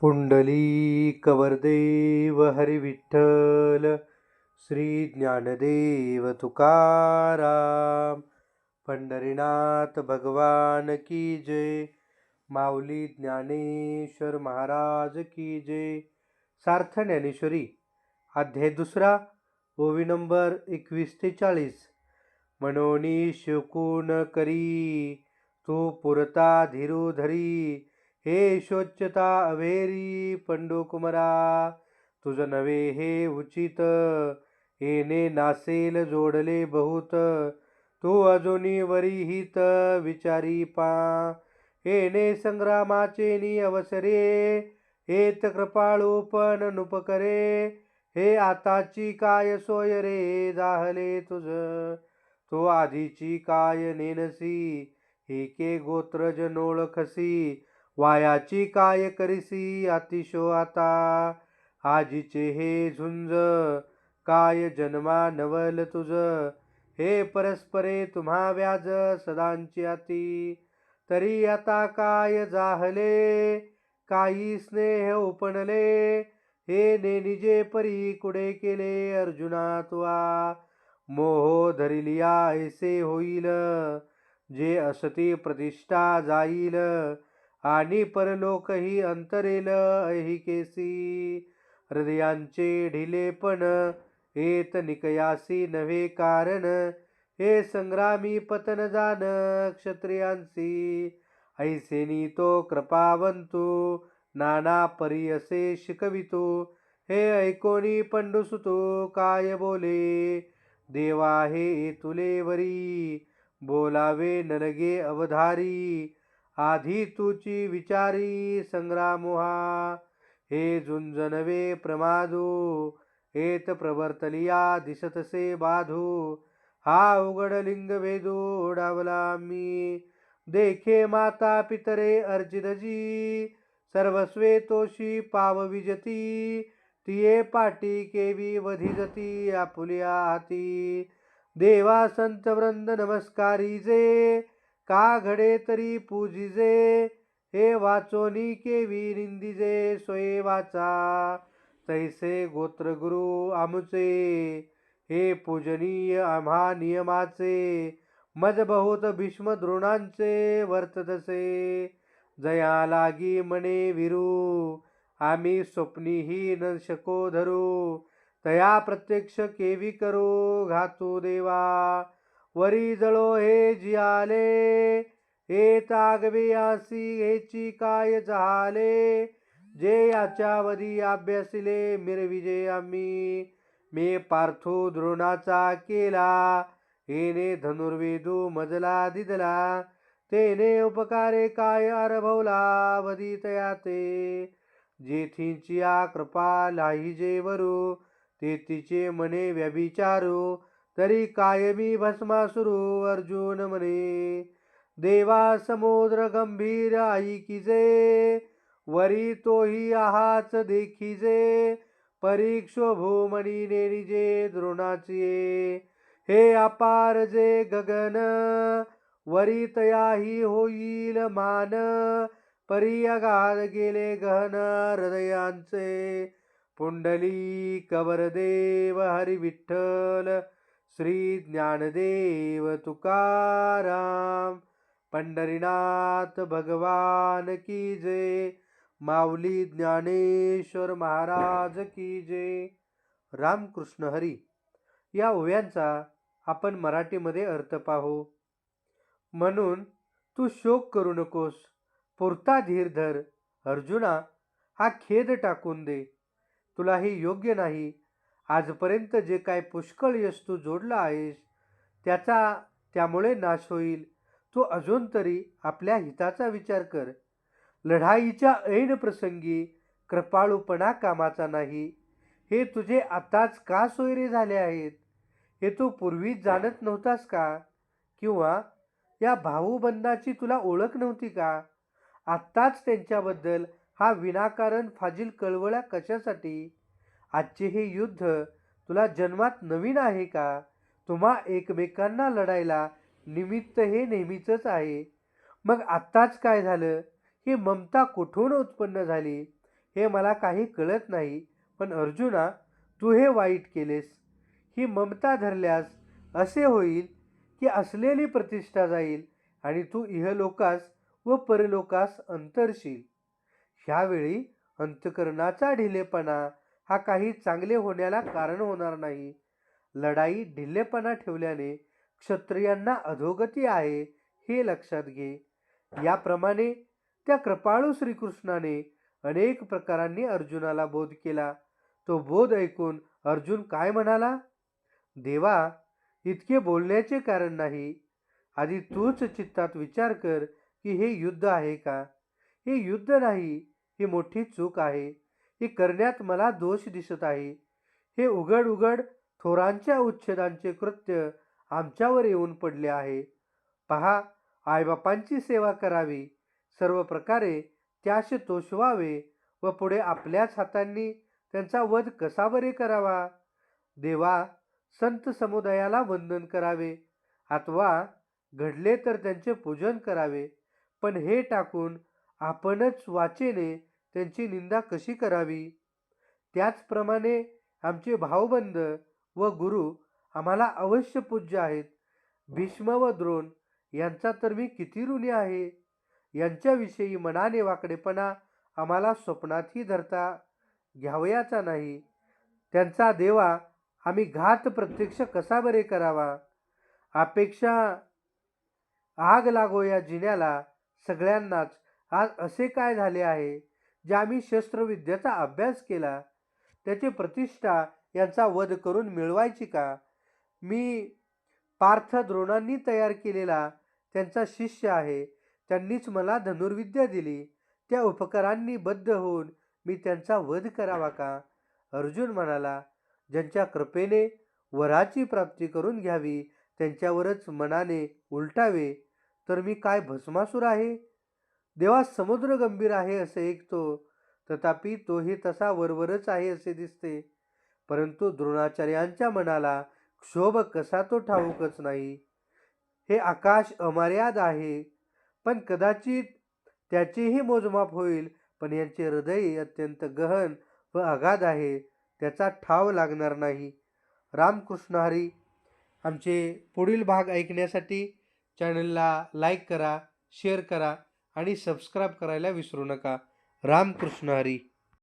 पुंडली हरिविठ्ठल श्री ज्ञानदेव तुकाराम पंढरीनाथ भगवान की जय माऊली ज्ञानेश्वर महाराज की जय. सार्थ ज्ञानेश्वरी अध्याय दुसरा ओवी नंबर एकवीस ते चाळीस. मनोनी शिवकून करी तू पुरता धीरू धरी हे शोच्यता अवेरी पंडुकुमरा तुझ नवे हे उचित. येणे नासेल जोडले बहुत. तू अजूनी वरी हित विचारी पा. येणे संग्रामाचे नि अवसरे. हेत कृपाळू पण नुपकरे. हे आताची काय सोय रे जाहले तुझ. तो आधीची काय नेनसी हे के गोत्रज नोळखसी वायाची काय करीसी अतिशो आता? आजीचे हे झुंज काय जन्मा नवल तुझ? हे परस्परे तुम्हा व्याज सदांची अति. तरी आता काय जाहले? काही स्नेह उपणले हे नेनिजे परी कुडे केले अर्जुना तुवा मोह धरिलिया ऐसे होईल जे असती प्रतिष्ठा जाईल. आणि परलोकही अंतरेल ऐहिकेसी हृदयांचे ढिलेपण येत निकयासी नव्हे कारण. हे संग्रामी पतन जान क्षत्रियांसी. ऐसेनी तो कृपावंतू नाना परी असे शिकवितो. हे ऐकोनी पंडुसुतो काय बोले? देवा हे तुले वरी. बोलावे नलगे अवधारी. आधी तुची विचारी संग्रामोहा. हे झुंजनवे प्रमादू हेत प्रवर्तलिया दिसतसे बाधू. हा उघड लिंग वेदू ओढावला मी. देखे माता पितरे अर्जितजी सर्वस्वे तोशी पाव विजती. तिये पाटी केवी वधिजती आपुल्या हाती. देवा संत वृंद नमस्कारीजे का घडे तरी पूजिजे? हे वाचोनी केवी निंदिजे सोये वाचा. तैसे गोत्रगुरु आमचे हे पूजनीय आम्हा नियमाचे. मज बहुत भीष्म द्रोणांचे वर्ततसे जया लागी मने विरू आम्ही स्वप्नीही न शको धरू. तया प्रत्यक्ष केवी करू घातू देवा. वरी जळो हे जियाले हे तागवे आसी हेची काय झाले जे याच्यावधी अभ्यासिले मिरविजे आम्ही. मे पार्थो द्रोणाचा केला हेने धनुर्वेदू मजला दिदला तेने उपकारे काय अरभवला वधी तया ते जेथींची आ कृपा लाहिजे वरू ते तिचे मने व्यभिचारू तरी कायमी भस्मासुरू अर्जुन म्हणे. देवा समुद्र गंभीर ऐकिजे वरी तोही आहाच देखिजे परीक्षो भूमणी निजे द्रोणाचे हे अपार जे गगन वरी तयाही होईल मान. परी अगाध गेले गहन हृदयांचे. पुंडली कवरदेव हरी विठ्ठल श्री ज्ञानदेव तुकाराम पंढरीनाथ भगवान की जय माऊली ज्ञानेश्वर महाराज की जय. रामकृष्ण हरी या ओव्यांचा आपण मराठीमध्ये अर्थ पाहू. म्हणून तू शोक करू नकोस पुरता धीर धर. अर्जुना हा खेद टाकून दे. तुला हे योग्य नाही आजपर्यंत जे काय पुष्कळ यश तू जोडला आहेस त्याचा त्यामुळे नाश होईल. तू अजून तरी आपल्या हिताचा विचार कर. लढाईच्या ऐन प्रसंगी कृपाळूपणा कामाचा नाही. हे तुझे आताच का सोयरे झाले आहेत? हे तू पूर्वीच जाणत नव्हतास का? किंवा या भाऊबंधाची तुला ओळख नव्हती का? आत्ताच त्यांच्याबद्दल हा विनाकारण फाजील कळवळा कशासाठी? आजचे हे युद्ध तुला जन्मात नवीन आहे का? तुम्हा एकमेकांना लढायला निमित्त हे नेहमीचंच आहे. मग आत्ताच काय झालं? ही ममता कुठून उत्पन्न झाली? हे मला काही कळत नाही पण अर्जुना तू हे वाईट केलेस. ही ममता धरल्यास असे होईल की असलेली प्रतिष्ठा जाईल आणि तू इहलोकास व परलोकास अंतरशील. ह्यावेळी अंतकरणाचा ढिलेपणा हा काही चांगले होण्याला कारण होणार नाही. लढाई ढिल्लेपणा ठेवल्याने क्षत्रियांना अधोगती आहे हे लक्षात घे. याप्रमाणे त्या कृपाळू श्रीकृष्णाने अनेक प्रकारांनी अर्जुनाला बोध केला. तो बोध ऐकून अर्जुन काय म्हणाला? देवा इतके बोलण्याचे कारण नाही. आधी तूच चित्तात विचार कर की हे युद्ध आहे का? हे युद्ध नाही ही मोठी चूक आहे. हे करण्यात मला दोष दिसत आहे. हे उघड उघड थोरांच्या उच्छेदांचे कृत्य आमच्यावर येऊन पडले आहे. पहा आईबापांची सेवा करावी. सर्व प्रकारे त्यास तोषवावे व पुढे आपल्याच हातांनी त्यांचा वध कसा बरे करावा? देवा संत समुदायाला वंदन करावे. अथवा घडले तर त्यांचे पूजन करावे. पण हे टाकून आपणच वाचेने त्यांची निंदा कशी करावी? त्याचप्रमाणे आमचे भाऊबंद व गुरु आम्हाला अवश्य पूज्य आहेत. भीष्म व द्रोण यांचा तर मी किती ऋणी आहे? यांच्याविषयी मनाने वाकडेपणा आम्हाला स्वप्नातही धरता घ्यावयाचा नाही. त्यांचा देवा आम्ही घात प्रत्यक्ष कसा बरे करावा? अपेक्षा आग लागो या जिन्याला सगळ्यांनाच आज असे काय झाले आहे? ज्या आम्ही शस्त्रविद्येचा अभ्यास केला त्याची प्रतिष्ठा यांचा वध करून मिळवायची का? मी पार्थ द्रोणांनी तयार केलेला त्यांचा शिष्य आहे. त्यांनीच मला धनुर्विद्या दिली. त्या उपकारांनी बद्ध होऊन मी त्यांचा वध करावा का? अर्जुन म्हणाला ज्यांच्या कृपेने वराची प्राप्ती करून घ्यावी त्यांच्यावरच मनाने उलटावे तर मी काय भस्मासूर आहे? देवा समुद्र गंभीर आहे असे ऐकतो. तथापि तोही तसा वरवरच आहे असे दिसते. परंतु द्रोणाचार्यांच्या मनाला क्षोभ कसा तो ठाऊकच नाही. हे आकाश अमर्याद आहे. पण कदाचित त्याचेही मोजमाप होईल पण यांचे हृदय अत्यंत गहन व अगाध आहे. त्याचा ठाव लागणार नाही. रामकृष्ण हरी आमचे पुढील भाग ऐकण्यासाठी चॅनलला लाईक करा शेअर करा. आणि सबस्क्राईब करायला विसरू नका. रामकृष्ण हरी.